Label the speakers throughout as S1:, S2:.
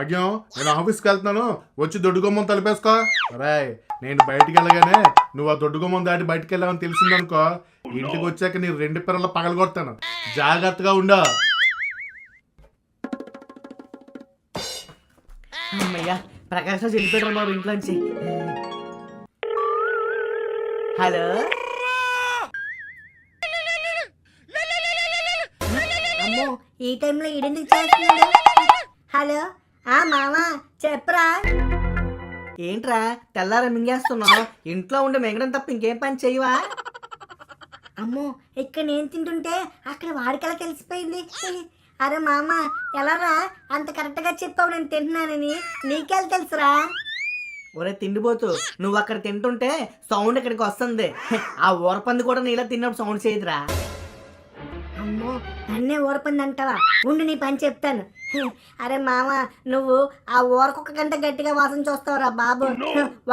S1: భాగ్యం. నేను ఆఫీస్కి వెళ్తున్నాను. వచ్చి దొడ్డుగుమ్మం తలిపేసుకో. రాయ్ నేను బయటికి వెళ్ళగానే నువ్వు ఆ దొడ్డుగుమ్మం దాటి బయటికి వెళ్ళావని తెలిసిందనుకో ఇంటికి వచ్చాక నీ రెండు పిల్లలు పగలగొడతాను. జాగ్రత్తగా ఉండు.
S2: అమ్మయ్యా ప్రకాష్ రాజు వెళ్ళిపోయాడు బాబు ఇంట్లోంచి హలో?
S3: అమ్మో ఈ టైంలో ఈడెందుకు చేస్తున్నాడు? హలో? ఆ మామా చెప్పరా.
S2: ఏంట్రా తెల్లారా మింగేస్తున్నావు. ఇంట్లో ఉండి మింగడం తప్ప ఇంకేం పని చేయవా?
S3: అమ్మో ఇక్కడ నేను తింటుంటే అక్కడ వాడికలా తెలిసిపోయింది? అరే మామ ఎలారా అంత కరెక్ట్గా చెప్పావు నేను తింటున్నానని. నీకెలా తెలుసురా?
S2: ఒరే తిండిపోతు. నువ్వు అక్కడ తింటుంటే సౌండ్ ఇక్కడికి వస్తుంది. ఆ ఊరపంది కూడా నీలా తిన్నప్పుడు సౌండ్ చేయదురా.
S3: అమ్మో నన్నే ఊరపంది అంటావా ఉండి నీ పని చెప్తాను. అరే మామ నువ్వు ఆ ఊరకొక్క కంటే గట్టిగా వాసన చూస్తావురా బాబు.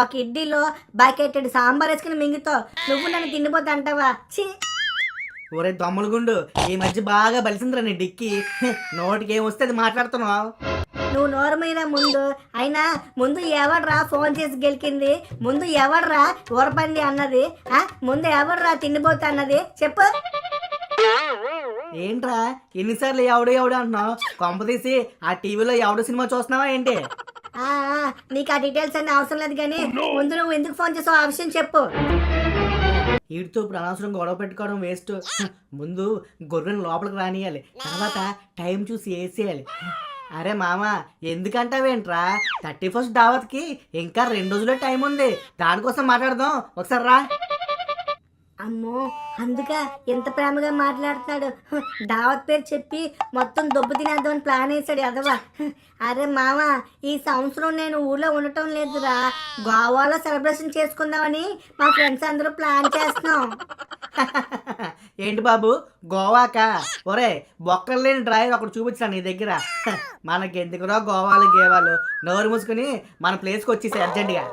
S3: ఒక ఇడ్లీలో బాకెట్టెడు సాంబార్ వేసుకుని మింగుతావు నువ్వు నన్ను తిండిపోతా అంటావా? ఛీ!
S2: ఒరే దొమ్మల గుండు ఈ మధ్య బాగా బలిసిందిరా నీ డిక్కి. నోటికి ఏం వస్తే అది మాట్లాడుతున్నావు?
S3: నువ్వు నోరమైన ముందు అయినా ముందు ఎవడ్రా ఫోన్ చేసి గెలికింది? ముందు ఎవడ్రా ఊరపంది అన్నది? ఆ? ముందు ఎవడ్రా తిండిపోతా అన్నది? చెప్పు.
S2: ఏంట్రా? ఎన్నిసార్లు ఎవడు ఎవడు అంటున్నావు? కొంప తీసి ఆ టీవీలో ఎవడు సినిమా చూస్తున్నావా ఏంటి?
S3: నీకు ఆ డీటెయిల్స్ అన్ని అవసరం లేదు కానీ ముందు నువ్వు ఎందుకు ఫోన్ చేసావు? ఆ విషయం చెప్పు.
S2: వీటితో ఇప్పుడు అనవసరం గొడవ పెట్టుకోవడం వేస్ట్ ముందు గొర్రెను లోపలికి రానియాలి. తర్వాత టైం చూసి వేసేయాలి. అరే మామ ఎందుకంటావేంట్రా? థర్టీ ఫస్ట్ దావత్కి ఇంకా రెండు రోజులే టైం ఉంది. దానికోసం మాట్లాడదాం. ఒకసారి రా.
S3: అమ్మో అందుక ఎంత ప్రేమగా మాట్లాడుతున్నాడు. దావత్ పేరు చెప్పి మొత్తం దొబ్బు తినేద్దామని ప్లాన్ వేసాడు అదవా అరే మామ ఈ సంవత్సరం నేను ఊళ్ళో ఉండటం లేదురా. గోవాలో సెలబ్రేషన్ చేసుకుందామని మా ఫ్రెండ్స్ అందరూ ప్లాన్ చేస్తున్నాం.
S2: ఏంటి బాబు గోవాక? ఒరే బొక్కలు లేని డ్రైవర్ ఒకటి చూపించాను నీ దగ్గర. మనకి ఎందుకురా గోవాలు గేవాలు? నోరు మూసుకుని మన ప్లేస్కి వచ్చేసి అర్జెంటుగా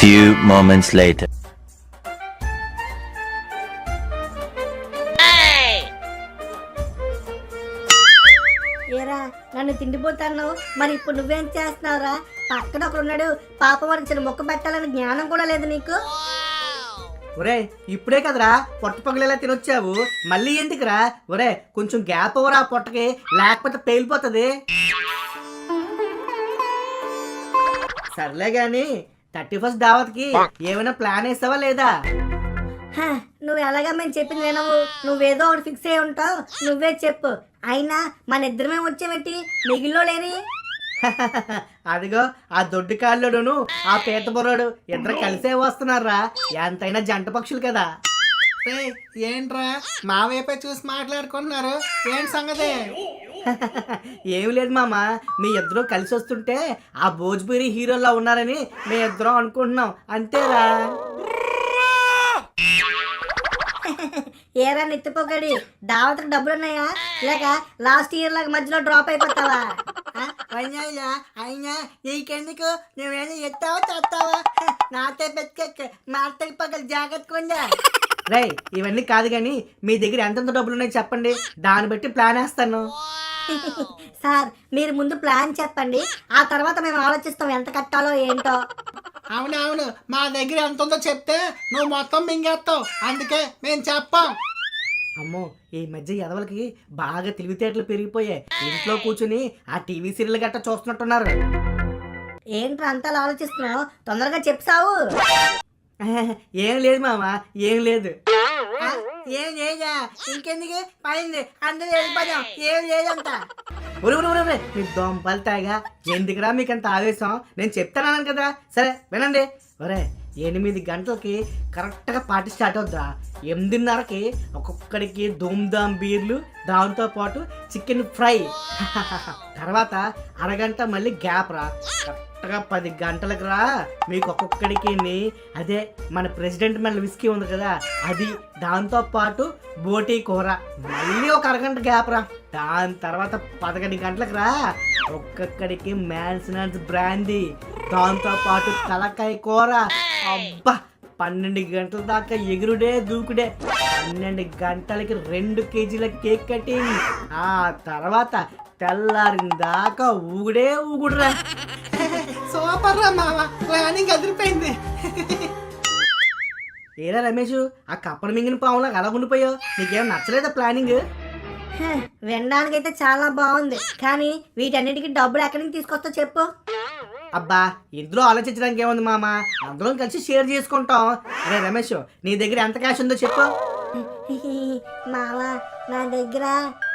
S4: Few moments later.
S3: ఏరా నన్ను తిండిపోతాను మరి ఇప్పుడు నువ్వేం చేస్తున్నావురా? పక్కన ఒకడు ఉన్నాడు పాపం వారికి మొక్క పెట్టాలని జ్ఞానం కూడా లేదు నీకు.
S2: ఒరే ఇప్పుడే కదరా పొట్ట పగలేలా తినొచ్చావు. మళ్ళీ ఎందుకురా? ఒరే కొంచెం గ్యాప్ అవ్వరా పొట్టకి? లేకపోతే పేలిపోతుంది. సర్లే గాని థర్టీ ఫస్ట్ దావత్కి ఏమైనా ప్లాన్ వేసావా లేదా?
S3: హ, నువ్వు ఎలాగా మేము చెప్పింది వినవు నువ్వేదో ఒకటి ఫిక్స్ అయి ఉంటావు. నువ్వే చెప్పు. అయినా మన ఇద్దరమే వచ్చేబెట్టి మిగిలిలో లేని
S2: అదిగో ఆ దొడ్డు కాళ్ళుడును ఆ పీత బుర్రోడు ఇద్దరు కలిసే వస్తున్నారా ఎంతైనా జంట పక్షులు కదా. ఏంట్రా? మా వైపే చూసి మాట్లాడుకుంటున్నారు. ఏంటి సంగతి? ఏమి లేదు మామ మీ ఇద్దరు కలిసి వస్తుంటే ఆ భోజ్పురి హీరోలా ఉన్నారని మీ ఇద్దరం అనుకుంటున్నాం. అంతేరా?
S3: ఏరా నెత్తిపోకడి? దావతకు డబ్బులు ఉన్నాయా లేక లాస్ట్ ఇయర్ లాగా మధ్యలో డ్రాప్ అయిపోతావా?
S2: అయినా అయినా నీకెందుకు? నువ్వేనా ఎత్తావా చేస్తావా? నాతో పెట్టుకోక నాతో పక్కన జాగ్రత్తగా రే ఇవన్నీ కాదు కానీ మీ దగ్గర ఎంతెంత డబ్బులు ఉన్నాయో చెప్పండి. దాన్ని బట్టి ప్లాన్ వేస్తాను.
S3: సార్ మీరు ముందు ప్లాన్ చెప్పండి. ఆ తర్వాత మేము ఆలోచిస్తాం ఎంత కట్టాలో ఏంటో.
S2: అవునవును మా దగ్గర ఎంత ఉందో చెప్తే నువ్వు మొత్తం మింగేస్తావు. అందుకే మేము చెప్పాం. అమ్మో ఈ మధ్య ఎదవలకి బాగా తెలివితేటలు పెరిగిపోయాయి. ఇంట్లో కూర్చుని ఆ టీవీ సీరియల్ గట్ట చూస్తున్నట్టున్నారు.
S3: ఏంట్రా అంతా ఆలోచిస్తున్నావు? తొందరగా చెప్తావు
S2: ఏం లేదు మామ ఏం లేదు. ఏం లేదా ఇంకెందుకు? పడింది. అందరూ వెళ్ళిపోదాం ఏం లేదంట ఒరే ఒరే ఒరే, ఒరే మీ దొంపలు తాగా ఎందుకురా మీకు అంత ఆవేశం? నేను చెప్తాను కదా. సరే వినండి. ఒరే ఎనిమిది గంటలకి కరెక్ట్గా పార్టీ స్టార్ట్ అవుద్దా ఎనిమిదిన్నరకి ఒక్కొక్కడికి ధూమ్ ధామ్ బీర్లు దాంతో పాటు చికెన్ ఫ్రై. తర్వాత అరగంట మళ్ళీ గ్యాప్ రా. కరెక్ట్గా పది గంటలకు రా. మీకు ఒక్కొక్కడికి అదే మన ప్రెసిడెంట్ మన విస్కీ ఉంది కదా అది దాంతో పాటు బోటీ కూర. మళ్ళీ ఒక అరగంట గ్యాప్ రా. దాని తర్వాత పదకొండు గంటలకు రా. ఒక్కొక్కడికి మ్యాన్సినాన్స్ బ్రాందీ. దాంతో పాటు తలకాయ కూర. అబ్బా పన్నెండు గంటల దాకా ఎగురుడే దూకుడే. పన్నెండు గంటలకి రెండు కేజీల కేక్ కటింగ్. ఆ తర్వాత తెల్లారిన దాకా ఊగుడే ఊగుడురా.
S4: సూపర్ రా మామ ప్లానింగ్ అదిరిపోయింది.
S2: ఏరా రమేష్ ఆ కప్పలు మింగిన పావులా అలా ఉండిపోయావు? నీకేం నచ్చలేదా ప్లానింగ్?
S3: హ, వినడానికైతే చాలా బాగుంది. కానీ వీటన్నిటికీ డబ్బులు ఎక్కడి నుంచి తీసుకొస్తా చెప్పు.
S2: అబ్బా ఇందులో ఆలోచించడానికి ఏముంది మామ? అందరం కలిసి షేర్ చేసుకుంటాం. అరే రమేష్ నీ దగ్గర ఎంత క్యాష్ ఉందో చెప్పు.
S3: మామ నా దగ్గర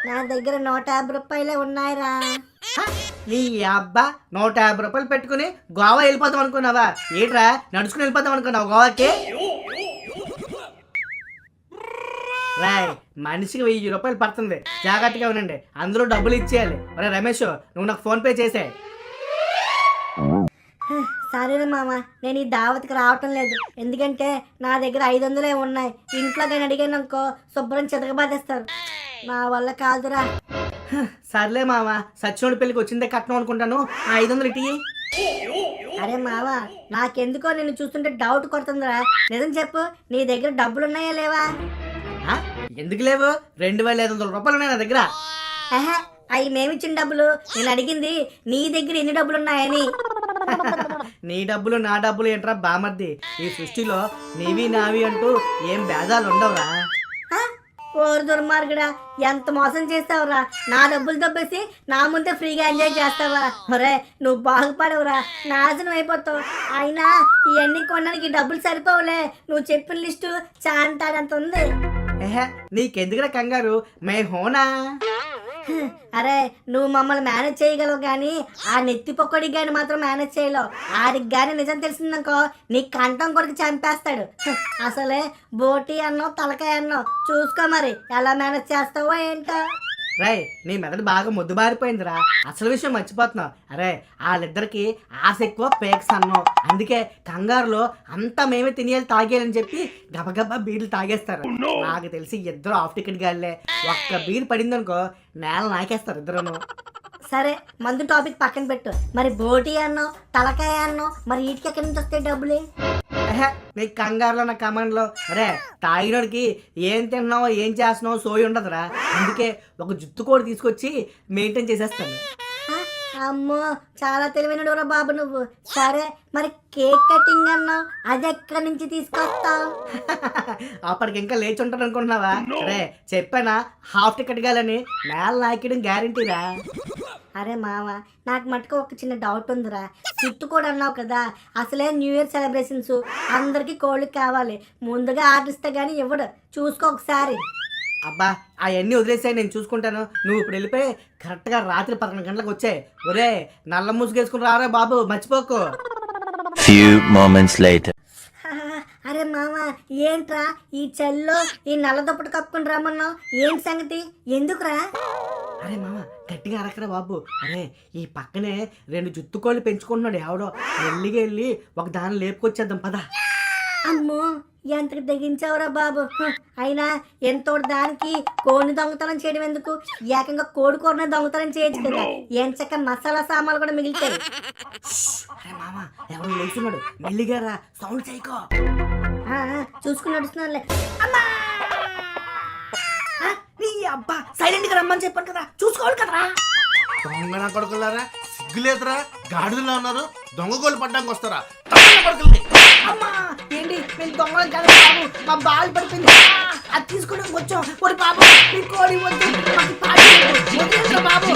S3: నా దగ్గర నూట యాభై రూపాయలే ఉన్నాయిరా.
S2: నీ అబ్బా నూట యాభై రూపాయలు పెట్టుకుని గోవా వెళ్ళిపోతాం అనుకున్నావా? ఏంట్రా నడుచుకుని వెళ్ళిపోతాం అనుకున్నావు గోవాకి? రాయ్ మనిషికి వెయ్యి రూపాయలు పడుతుంది. జాగ్రత్తగా ఉండండి. అందరూ డబ్బులు ఇచ్చేయాలి. ఒరే రమేష్ నువ్వు నాకు ఫోన్ పే చేసే
S3: హ, సరేలే మామ నేను ఈ దావత్కి రావటం లేదు. ఎందుకంటే నా దగ్గర ఐదు వందలే ఉన్నాయి. ఇంట్లో నేను అడిగాను అనుకో శుభ్రం చితకబాదేస్తారు నా వల్ల కాదురా.
S2: సర్లే మామ సచ్చినోడి పెళ్ళికి వచ్చిందే కట్నం అనుకుంటాను. ఆ ఐదు వందలు ఇటీ.
S3: అరే మామ నాకెందుకో నిన్ను చూస్తుంటే డౌట్ కొడుతుందిరా. నిజం చెప్పు నీ దగ్గర డబ్బులు ఉన్నాయా లేవా
S2: ఎందుకు లేవు? రెండు వేల ఐదు వందల రూపాయలు ఉన్నాయి నా దగ్గర.
S3: అవి మేమిచ్చిన డబ్బులు నేను అడిగింది నీ దగ్గర ఎన్ని డబ్బులు ఉన్నాయని
S2: నీ డబ్బులు నా డబ్బులు ఏంట్రా బామర్ది? ఈ సృష్టిలో నీవి నావి అంటూ ఏం భేదాలు ఉండవురా?
S3: ఓరు దుర్మార్గుడా ఎంత మోసం చేస్తావురా? నా డబ్బులు దబ్బేసి నా ముందే ఫ్రీగా ఎంజాయ్ చేస్తావా? ఒరే నువ్వు బాగుపడవురా. నాశనం అయిపోతావు. అయినా ఇవన్నీ కొనడానికి డబ్బులు సరిపోవులే. నువ్వు చెప్పిన లిస్టు చాంతాడంత ఉంది.
S2: నీకెందుకురా కంగారు? మే హోనా?
S3: అరే నువ్వు మమ్మల్ని మేనేజ్ చేయగలవు కానీ ఆ నెత్తి పొక్కడికి కానీ మాత్రం మేనేజ్ చేయలేవు. ఆడికి కానీ నిజం తెలిసిందనుకో నీ కంఠం కొడుకు చంపేస్తాడు. అసలే బోటి అన్నో తలకాయ అన్నో చూసుకో మరి ఎలా మేనేజ్ చేస్తావో ఏంటో.
S2: రై నీ మెదడు బాగా ముద్దు బారిపోయిందిరా అసలు విషయం మర్చిపోతున్నావు. అరే వాళ్ళిద్దరికి ఆశ ఎక్కువ పేక్స్ అన్నావు అందుకే కంగారులో అంతా మేమే తినేయాలి తాగేయాలని చెప్పి గబగబా బీర్లు తాగేస్తారు. నాకు తెలిసి ఇద్దరు ఆఫ్ టికెట్ గాళ్ళే. ఒక్క బీర్ పడిందనుకో నేల నాకేస్తారు ఇద్దరును.
S3: సరే మందు టాపిక్ పక్కన పెట్టు. మరి బోటి అన్నో తలకాయ అన్నో మరి వీటికి ఎక్కడి నుంచి వస్తాయి డబ్బులు?
S2: ఎహె, నీ కంగారులో నా కమాండ్లో అరే తాగినోడికి ఏం తిన్నావో ఏం చేస్తున్నావో సోయి ఉండదురా. అందుకే ఒక జుత్తు కోడి తీసుకొచ్చి మెయింటైన్ చేసేస్తాను.
S3: అమ్మో చాలా తెలివైనడురా బాబు నువ్వు. సరే మరి కేక్ కటింగ్ అన్నావు అది ఎక్కడి నుంచి తీసుకొస్తావు?
S2: అప్పటికి ఇంకా లేచి ఉంటాడు అనుకుంటున్నావా? అరే చెప్పానా హాఫ్ టికెట్ గాలని నేల నాయకడం గ్యారంటీరా
S3: అరే మామ నాకు మటుకు ఒక చిన్న డౌట్ ఉందిరా. సిట్టు కూడా అన్నావు కదా అసలే న్యూ ఇయర్ సెలబ్రేషన్స్ అందరికీ కోళ్ళు కావాలి. ముందుగా ఆర్డర్ ఇస్తే గానీ ఇవ్వడు చూసుకో ఒకసారి.
S2: అబ్బా అవన్నీ వదిలేసాయి నేను చూసుకుంటాను. నువ్వు ఇప్పుడు వెళ్ళిపోయి కరెక్ట్గా రాత్రి పదకొండు గంటలకు వచ్చాయి ఒరే నల్ల ముసుగేసుకుని రారా బాబు మర్చిపోకు.
S5: Moments later.
S3: అరే మామ ఏంట్రా? ఈ చెల్లో ఈ నల్ల దుప్పటి కప్పుకుని రమ్మన్నావు. ఏంటి సంగతి? ఎందుకురా?
S2: అరే మామ గట్టిగా అరకరా బాబు. అరే ఈ పక్కనే రెండు జుత్తుకోళ్ళు పెంచుకుంటున్నాడు ఎవడో. వెళ్ళిగా వెళ్ళి ఒక దాన్ని లేపుకొచ్చేద్దాం పద.
S3: అమ్మో ఎంతకు తెగించావురా బాబు? హ, అయినా ఎంతో దానికి కోడిని దొంగతనం చేయడం ఎందుకు? ఏకంగా కోడి కూరని దొంగతనం చేయొచ్చు కదా. ఎంచక్క మసాలా సామాన్లు కూడా మిగిలితాయి
S2: అరే మామ ఎవరు లేచున్నాడు. మెల్లిగారా సౌండ్ చేయకో.
S3: ఆ, ఆ, చూసుకుని నడుస్తున్నానులే.
S2: ఆ, నీ అబ్బా సైలెంట్గా రమ్మని చెప్పాను కదా. చూసుకోవాలి కదరా.
S1: దొంగ నా కొడుకులారా? సిగ్గులేదురా? గాడిదలా ఉన్నారు. దొంగ గోలు పడ్డానికి వస్తారా? కొడుకుల్ని
S2: అమ్మా ఏంటి? మేము దొంగలం కాదు బాబు. మా బాల్ పడిపోయింది. అది తీసుకోవడానికి వచ్చాం. ఒరి బాబు మీ కోడి వద్దు. మాకు పాడి బాబు